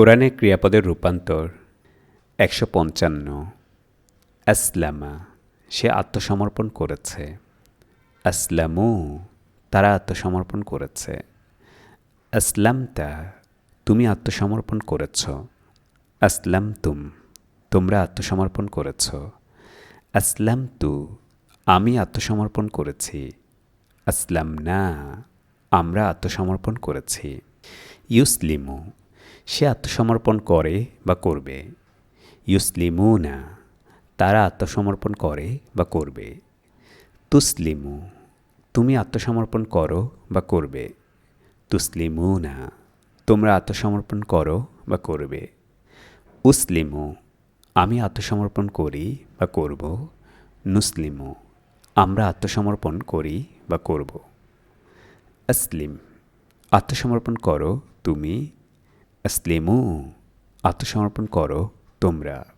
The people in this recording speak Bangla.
কোরআনে ক্রিয়াপদের রূপান্তর একশো পঞ্চান্ন। আসলামা, সে আত্মসমর্পণ করেছে। আসলামু, তারা আত্মসমর্পণ করেছে। আসলামতা, তুমি আত্মসমর্পণ করেছ। আসলাম তুম তোমরা আত্মসমর্পণ করেছ। আসলাম তু আমি আত্মসমর্পণ করেছি। আসলাম না আমরা আত্মসমর্পণ করেছি। ইউসলিমু সে আত্মসমর্পণ করে বা করবে। ইউসলিমু না তারা আত্মসমর্পণ করে বা করবে। তুসলিমু, তুমি আত্মসমর্পণ করো বা করবে। তুসলিমু না তোমরা আত্মসমর্পণ করো বা করবে। উসলিমু, আমি আত্মসমর্পণ করি বা করব। নুসলিমু, আমরা আত্মসমর্পণ করি বা করব। আসলিম, আত্মসমর্পণ করো তুমি আসলিমু আত্মসমর্পণ করো তোমরা।